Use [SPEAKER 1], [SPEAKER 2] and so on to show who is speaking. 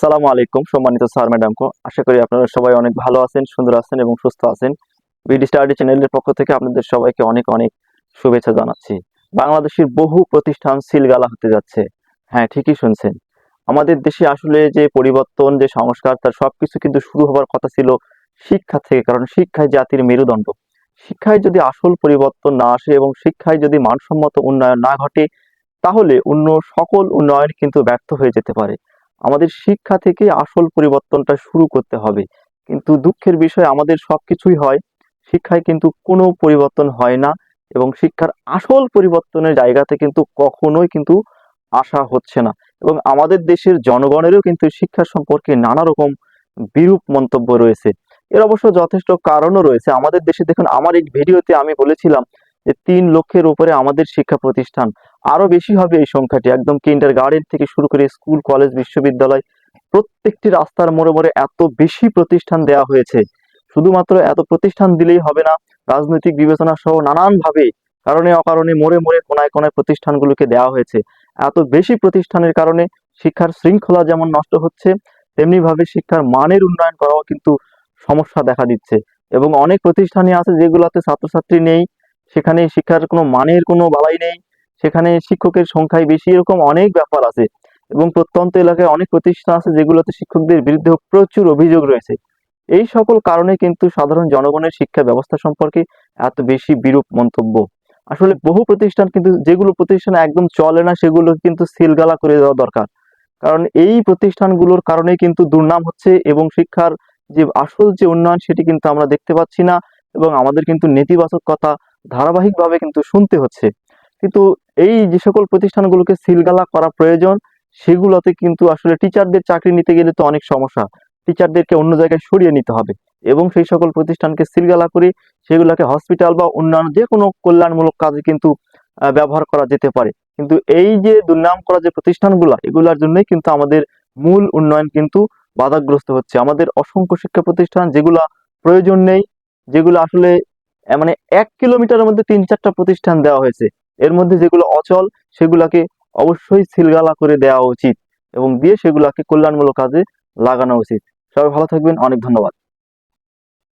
[SPEAKER 1] আসসালামু আলাইকুম, সম্মানিত স্যার ম্যাডামকে আশা করি আপনারা সবাই অনেক ভালো আছেন, সুন্দর আছেন এবং সুস্থ আছেন। বিডি স্টাডি চ্যানেলের পক্ষ থেকে আপনাদের সবাইকে অনেক অনেক শুভেচ্ছা জানাচ্ছি। বাংলাদেশের বহু প্রতিষ্ঠান সিলগালা হতে যাচ্ছে। হ্যাঁ ঠিকই শুনছেন। আমাদের দেশে আসলে যে পরিবর্তন, যে সংস্কার, তার সবকিছু কিন্তু শুরু হবার কথা ছিল শিক্ষা থেকে, কারণ শিক্ষায় জাতির মেরুদণ্ড। শিক্ষায় যদি আসল পরিবর্তন না আসে এবং শিক্ষায় যদি মানসম্মত উন্নয়ন না ঘটে, তাহলে অন্য সকল উন্নয়ন কিন্তু ব্যর্থ হয়ে যেতে পারে। আমাদের শিক্ষা থেকে আসল পরিবর্তনটা শুরু করতে হবে। কিন্তু দুঃখের বিষয়, আমাদের সবকিছুই হয়, শিক্ষায় কিন্তু কোনো পরিবর্তন হয় না এবং শিক্ষার আসল পরিবর্তনের জায়গাতে কিন্তু কখনোই কিন্তু আসা হচ্ছে না। এবং আমাদের দেশের জনগণেরও কিন্তু শিক্ষা সম্পর্কে নানা রকম বিরূপ মন্তব্য রয়েছে। এর অবশ্য যথেষ্ট কারণও রয়েছে। আমাদের দেশে দেখুন, আমার এই ভিডিওতে আমি বলেছিলাম যে তিন লক্ষের উপরে আমাদের শিক্ষা প্রতিষ্ঠান। আরও বেশি হবে এই সংখ্যাটি। একদম কিন্ডার গার্ডেন থেকে শুরু করে স্কুল কলেজ বিশ্ববিদ্যালয় প্রত্যেকটি রাস্তার মোড়ে মোড়ে এত বেশি প্রতিষ্ঠান দেওয়া হয়েছে। শুধুমাত্র এত প্রতিষ্ঠান দিলেই হবে না, রাজনৈতিক বিবেচনা সহ নানান ভাবে কারণে অকারণে মোড়ে মোড়ে কোনায় কোনায় প্রতিষ্ঠানগুলোকে দেওয়া হয়েছে। এত বেশি প্রতিষ্ঠানের কারণে শিক্ষার শৃঙ্খলা যেমন নষ্ট হচ্ছে তেমনি ভাবে শিক্ষার মানের উন্নয়ন করাও কিন্তু সমস্যা দেখা দিচ্ছে। এবং অনেক প্রতিষ্ঠানই আছে যেগুলোতে ছাত্রছাত্রী নেই সেখানে শিক্ষার কোনো মানের কোনো বালাই নেই। সেখানে শিক্ষকের সংখ্যায় বেশি এরকম অনেক ব্যাপার আছে এবং প্রত্যন্ত এলাকায় অনেক প্রতিষ্ঠান আছে যেগুলোতে শিক্ষকদের বিরুদ্ধে প্রচুর অভিযোগ রয়েছে। এই সকল কারণে কিন্তু সাধারণ জনগণের শিক্ষা ব্যবস্থা সম্পর্কে এত বেশি বিরূপ মন্তব্য। আসলে বহু প্রতিষ্ঠান কিন্তু যেগুলো প্রতিষ্ঠান একদম চলে না সেগুলো কিন্তু সিলগালা করে দেওয়া দরকার। কারণ এই প্রতিষ্ঠানগুলোর কারণে কিন্তু দুর্নাম হচ্ছে এবং শিক্ষার যে আসল যে উন্নয়ন সেটি কিন্তু আমরা দেখতে পাচ্ছি না এবং আমাদের কিন্তু নেতিবাচক কথা ধারাবাহিকভাবে কিন্তু শুনতে হচ্ছে। কিন্তু এই যে সকল প্রতিষ্ঠানগুলোকে সিলগালা করা প্রয়োজন, সেগুলোতে কিন্তু আসলে টিচারদের চাকরি নিতে গেলে তো অনেক সমস্যা। টিচারদেরকে অন্য জায়গায় সরিয়ে নিতে হবে এবং সেই সকল প্রতিষ্ঠানকে সিলগালা করে সেগুলোকে হসপিটাল বা অন্যান্য যে কোনো কল্যাণমূলক কাজে কিন্তু ব্যবহার করা যেতে পারে। কিন্তু এই যে দুর্নাম করা যে প্রতিষ্ঠানগুলো, এগুলোর জন্যই কিন্তু আমাদের মূল উন্নয়ন কিন্তু বাধাগ্রস্ত হচ্ছে। আমাদের অসংখ্য শিক্ষা প্রতিষ্ঠান যেগুলা প্রয়োজন নেই, যেগুলো আসলে মানে এক কিলোমিটারের মধ্যে তিন চারটা প্রতিষ্ঠান দেওয়া হয়েছে। এর মধ্যে যেগুলো অচল, সেগুলাকে অবশ্যই সিলগালা করে দেওয়া উচিত এবং দিয়ে সেগুলাকে কল্যাণমূলক কাজে লাগানো উচিত। সবাই ভালো থাকবেন, অনেক ধন্যবাদ।